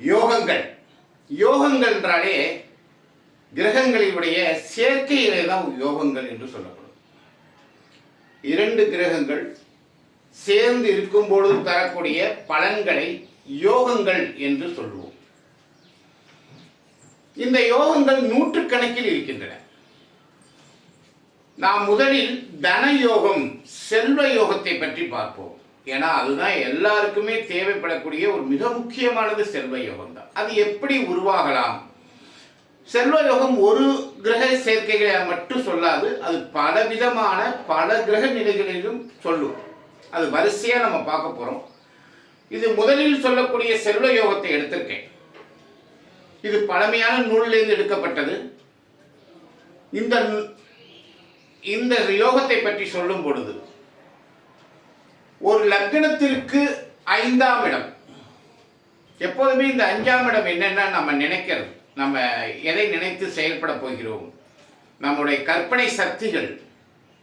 யோகங்கள். யோகங்கள் என்றாலே கிரகங்களினுடைய சேர்க்கையிலே தான் யோகங்கள் என்று சொல்லப்படும். இரண்டு கிரகங்கள் சேர்ந்து இருக்கும் பொழுது தரக்கூடிய பலன்களை யோகங்கள் என்று சொல்லுவோம். இந்த யோகங்கள் நூற்றுக்கணக்கில் இருக்கின்றன. நாம் முதலில் தன யோகம் செல்வ யோகத்தை பற்றி பார்ப்போம். ஏன்னா அதுதான் எல்லாருக்குமே தேவைப்படக்கூடிய ஒரு மிக முக்கியமானது செல்வ யோகம் தான் அது எப்படி உருவாகலாம்? செல்வ யோகம் ஒரு கிரக சேர்க்கைகளை மட்டும் சொல்லாது அது பலவிதமான பல கிரக நிலைகளிலும் சொல்லும். அது வரிசையாக நம்ம பார்க்க போகிறோம் இது முதலில் சொல்லக்கூடிய செல்வ யோகத்தை எடுத்திருக்கேன். இது பழமையான நூலிலிருந்து எடுக்கப்பட்டது. இந்த இந்த யோகத்தை பற்றி சொல்லும் பொழுது ஒரு லக்னத்திற்கு ஐந்தாம் இடம். எப்போதுமே இந்த அஞ்சாம் இடம் என்னென்னா நம்ம நினைக்கிறது. நம்ம எதை நினைத்து செயல்பட போகிறோம்? நம்முடைய கற்பனை சக்திகள்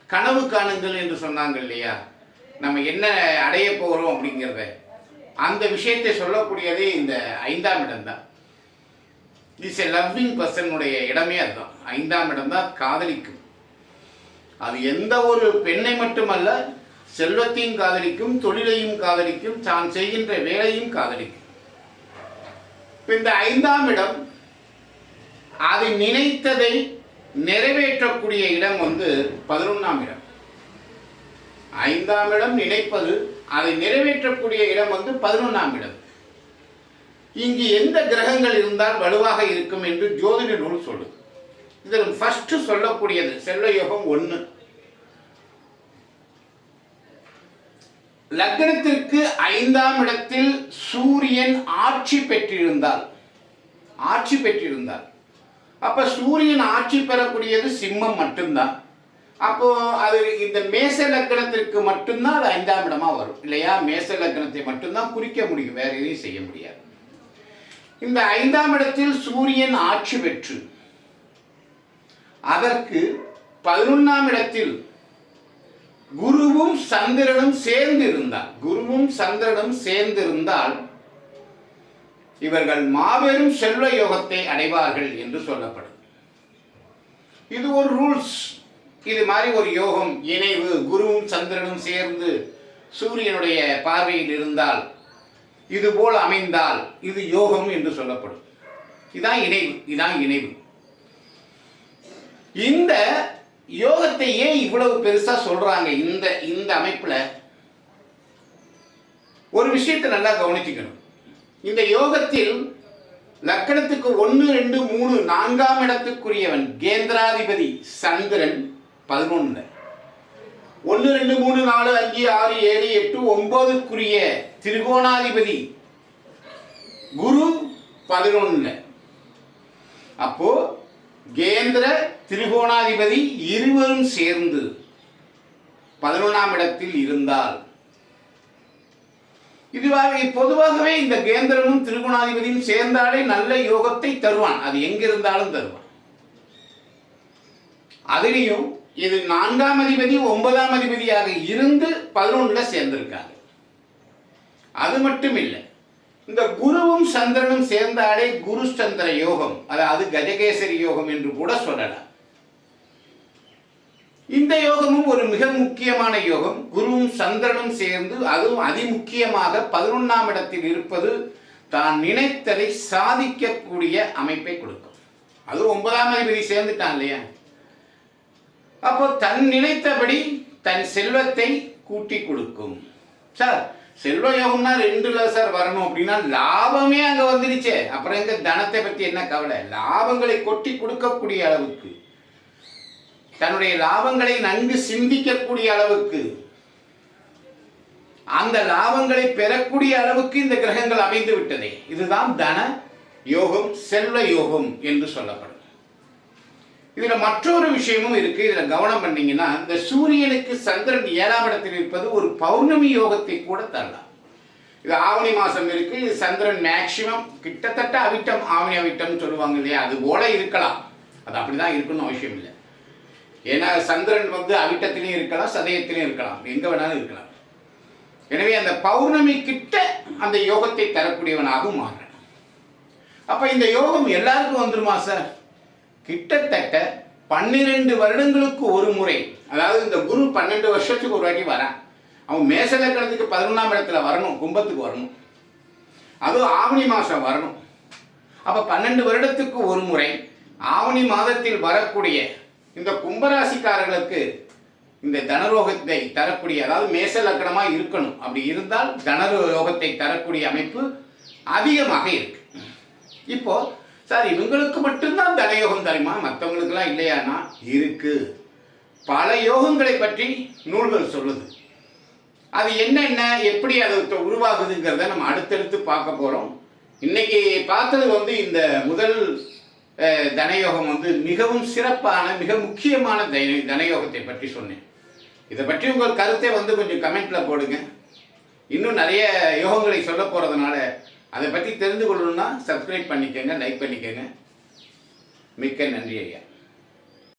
கனவு காணுங்கள் என்று சொன்னாங்க இல்லையா? நம்ம என்ன அடைய போகிறோம் அப்படிங்கிறத. அந்த விஷயத்தை சொல்லக்கூடியதே இந்த ஐந்தாம் இடம் தான். இஸ் எ லவ்விங் பர்சனுடைய இடமே அதுதான். ஐந்தாம் இடம் தான் காதலிக்கும். அது எந்த ஒரு பெண்ணை மட்டுமல்ல செல்வத்தையும் காதலிக்கும் தொழிலையும் காதலிக்கும் தான் செய்கின்ற வேலையும் காதலிக்கும். இந்த ஐந்தாம் இடம் அது நினைத்ததை நிறைவேற்றக்கூடிய இடம் வந்து பதினொன்றாம் இடம். ஐந்தாம் இடம் நினைப்பது அதை நிறைவேற்றக்கூடிய இடம் வந்து பதினொன்றாம் இடம். இங்கு எந்த கிரகங்கள் இருந்தால் வலுவாக இருக்கும் என்று ஜோதிட நூல் சொல்லுது. இதில் ஃபர்ஸ்ட் சொல்லக்கூடியது செல்வ யோகம் ஒன்று லக்னத்திற்கு ஐந்தாம் இடத்தில் சூரியன் ஆட்சி பெற்றிருந்தால் ஆட்சி பெற்றிருந்தால் அப்ப சூரியன் ஆட்சி பெறக்கூடியது சிம்மம் மட்டும்தான். அப்போ அது இந்த மேச லக்னத்திற்கு மட்டும்தான் அது ஐந்தாம் இடமா வரும். இல்லையா? மேச லக்னத்தை மட்டும்தான் குறிக்க முடியும். வேற எதையும் செய்ய முடியாது. இந்த ஐந்தாம் இடத்தில் சூரியன் ஆட்சி பெற்று அதற்கு பதினொன்னாம் இடத்தில் குருவும் சந்திரனும் சேர்ந்து இருந்தால் குருவும் சந்திரனும் சேர்ந்து இருந்தால் இவர்கள் மாபெரும் செல்வ யோகத்தை அடைவார்கள் என்று சொல்லப்படும். இது ஒரு ரூல்ஸ் இது மாதிரி ஒரு யோகம் இணைவு. குருவும் சந்திரனும் சேர்ந்து சூரியனுடைய பார்வையில் இருந்தால் இது போல் அமைந்தால் இது யோகம் என்று சொல்லப்படும். இதான் இணைவு. இதான் இணைவு. இந்த யோகத்தை ஏன் இவ்வளவு பெருசா சொல்றாங்க இந்த இந்த அமைப்புல. ஒரு விஷயத்தை நல்லா கவனிச்சுக்கணும். இந்த யோகத்தில் லக்கணத்துக்கு ஒன்று ரெண்டு மூணு நான்காம் இடத்துக்குரியவன் கேந்திராதிபதி சந்திரன் பதினொன்று ஒன்று ரெண்டு மூணு நாலு அஞ்சு ஆறு ஏழு எட்டு ஒன்பதுக்குரிய திரிகோணாதிபதி குரு பதினொன்று அப்போ கேந்திர திரிகோணாதிபதி இருவரும் சேர்ந்து பதினொன்றாம் இடத்தில் இருந்தால் இதுவாக பொதுவாகவே இந்த கேந்திரமும் திரிகோணாதிபதியும் சேர்ந்தாலே நல்ல யோகத்தை தருவான். அது எங்கிருந்தாலும் தருவான். அதுலேயும் இது நான்காம் அதிபதி ஒன்பதாம் அதிபதியாக இருந்து பதினொன்றுல சேர்ந்திருக்காங்க அது மட்டும் இல்லை. இந்த குருவும் சந்திரனும் சேர்ந்தாலே குரு சந்திர யோகம் அதாவது கஜகேசரி யோகம் என்று கூட சொல்லலாம். இந்த யோகமும் ஒரு மிக முக்கியமான யோகம். குருவும் சந்திரனும் சேர்ந்து அதுவும் அதிமுக்கியமாக பதினொன்றாம் இடத்தில் இருப்பது தான் நினைத்ததை சாதிக்கக்கூடிய அமைப்பை கொடுக்கும். அது ஒன்பதாம் அதிபதி சேர்ந்துட்டான் இல்லையா? அப்போ தன் நினைத்தபடி தன் செல்வத்தை கூட்டி கொடுக்கும். சார் செல்வ யோகம்னா ரெண்டுல சார் வரணும் அப்படின்னா லாபமே அங்க வந்துடுச்சே அப்புறம் எங்க தனத்தை பத்தி என்ன கவலை? லாபங்களை கொட்டி கொடுக்கக்கூடிய அளவுக்கு தன்னுடைய லாபங்களை நன்கு சிந்திக்கக்கூடிய அளவுக்கு அந்த லாபங்களை பெறக்கூடிய அளவுக்கு இந்த கிரகங்கள் அமைந்து விட்டதே இதுதான் தன யோகம் செல்வ யோகம் என்று சொல்லப்படும். இதுல மற்றொரு விஷயமும் இருக்கு. இதுல கவனம் பண்ணீங்கன்னா இந்த சூரியனுக்கு சந்திரன் ஏழாம் இடத்தில் இருப்பது ஒரு பௌர்ணமி யோகத்தை கூட தரலாம். இது ஆவணி மாசம் இருக்கு. இது சந்திரன் மேக்சிமம் கிட்டத்தட்ட அவிட்டம் ஆவணி அவிட்டம் சொல்லுவாங்க இல்லையா? அது போல இருக்கலாம். அது அப்படிதான் இருக்கணும் அவசியம் இல்லை. ஏன்னா சந்திரன் வந்து அவிட்டத்திலையும் இருக்கலாம் சதயத்திலையும் இருக்கலாம். எங்க வேணாலும் இருக்கலாம். எனவே அந்த பௌர்ணமி கிட்ட அந்த யோகத்தை தரக்கூடியவனாகவும் மாறணும். அப்ப இந்த யோகம் எல்லாருக்கும் வந்துருமா சார்? கிட்டத்தட்ட பன்னிரெண்டு வருடங்களுக்கு ஒரு முறை அதாவது இந்த குரு பன்னெண்டு வருஷத்துக்கு ஒரு வாட்டி வரான் அவன் மேசலக்கணத்துக்கு பதினொன்றாம் இடத்துல வரணும் கும்பத்துக்கு வரணும். அதுவும் ஆவணி மாதம் வரணும். அப்போ பன்னெண்டு வருடத்துக்கு ஒரு முறை ஆவணி மாதத்தில் வரக்கூடிய இந்த கும்பராசிக்காரர்களுக்கு இந்த தனரோகத்தை தரக்கூடிய அதாவது மேச லக்கணமாக இருக்கணும். அப்படி இருந்தால் தனரோகத்தை தரக்கூடிய அமைப்பு அதிகமாக இருக்கு. இப்போ சார் இவங்களுக்கு மட்டும்தான் தனயோகம் தருமா மற்றவங்களுக்கெல்லாம் இல்லையானா? இருக்கு. பல யோகங்களை பற்றி நூல்கள் சொல்லுது. அது என்னென்ன எப்படி அது உருவாகுதுங்கிறத நம்ம அடுத்தடுத்து பார்க்க போகிறோம் இன்னைக்கு பார்த்தது வந்து இந்த முதல் தனயோகம் வந்து மிகவும் சிறப்பான மிக முக்கியமான தை- தனயோகத்தை பற்றி சொன்னேன். இதை பற்றி உங்கள் கருத்தை வந்து கொஞ்சம் கமெண்ட்ல போடுங்க. இன்னும் நிறைய யோகங்களை சொல்ல போகிறதுனால அதை பற்றி தெரிந்து கொள்ளணும்னா சப்ஸ்கிரைப் பண்ணிக்கோங்க லைக் பண்ணிக்கோங்க. மிக்க நன்றி ஐயா.